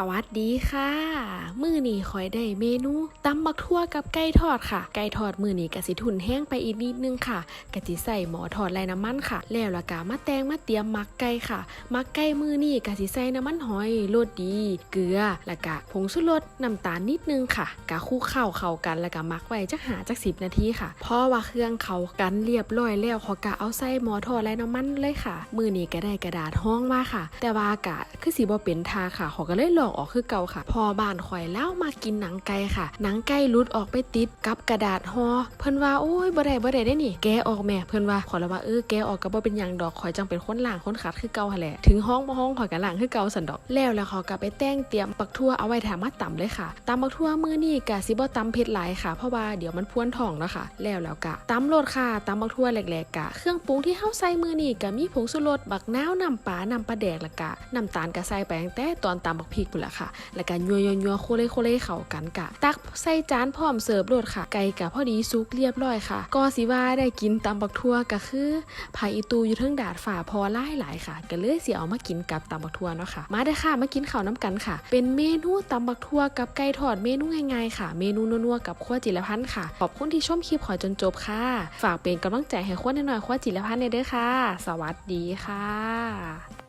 สวัสดีค่ะ มือนี้คอยได้เมนูตำบักทั่วกับไก่ทอดค่ะ ไก่ทอดมือนี้กะสิทุนแห้งไปอีกนิดนึงค่ะกะสิใส่หมอทอดไรน้ำมันค่ะ แล้วละกะมาแตงมาเตรียมมักไก่ค่ะ มักไก่มือนี้กะสิใส่น้ำมันหอยรดดี เกลือละกะผงชูรสน้ำตาลนิดนึงค่ะกะคลุกเข้าเข้ากันล้วกะมักไว้จักหาจักสิบนาทีค่ะพราะว่าเครื่องเขากันเรียบร้อยแล้วขอกะเอาใส่หมอทอดไรน้ำมันเลยค่ะ มือนี้ก็ได้กระดาษห้องมาค่ะ แต่ว่ากะคือสีบ่เป็นทาค่ะขอก็เลยลอกออกคือเก่าค่ะ พอบ้านข่อยแล้วมากินหนังไก่ค่ะ หนังไก่หลุดออกไปติดกับกระดาษห่อเพิ่นว่าโอ้ยบ่ได้บ่ได้ได้นี่ แกออกแม่เพิ่นว่าขอละว่าเออแกออกก็บ่เป็นหยังดอกข่อยจังเป็นคนล่างคนขัดคือเก่าหั่นแหละถึงห้องบ่ห้องข่อยก็ล่างคือเก่าสันดอก แล้วแล้วเขาก็ไปแต่งเตรียมปักทั่วเอาไว้แถมมาตำเลยค่ะตำปักทั่วมื้อนี้ก็สิบ่ตำเผ็ดหลายค่ะเพราะว่าเดี๋ยวมันพวนท้องแล้วค่ะ แล้วแล้วกะตำโลดค่ะตำปักทั่วแหลกๆกะเครื่องปรุงที่เฮาใส่มื้อนี้ก็มีผงชูรสบักนาวน้ำปลาน้ำปลาแดกละกะน้ำตาลก็ใส่ไปตั้งแต่ตอนตำบักพริกพุ่นละค่ะ แล้วก็ยัวยัวยัวโคเลโคเลเข้ากันกะ ตักใส่จานพร้อมเสิร์ฟโลดค่ะ ไก่กะพอดีสุกเรียบร้อยค่ะ ก็สิว่าได้กินตำบักทั่วก็คือไผ่อีตูอยู่เทิงดาดฝ่าพอหลายหลายค่ะ ก็เลยสิเอามากินกับตำบักทั่วเนาะค่ะ มาเด้ค่ะมากินข้าวน้ำกันค่ะ เป็นเมนูตำบักทั่วกับไก่ทอดเมนูง่ายๆค่ะ เมนูนัวๆกับขั้วจิรพันธ์ค่ะ ขอบคุณที่ชมคลิปขอยจนจบค่ะ ฝากเป็นกำลังใจให้ขั้วหน่อยๆขั้วจิรพันธ์ในเด้อค่ะ สวัสดีค่ะ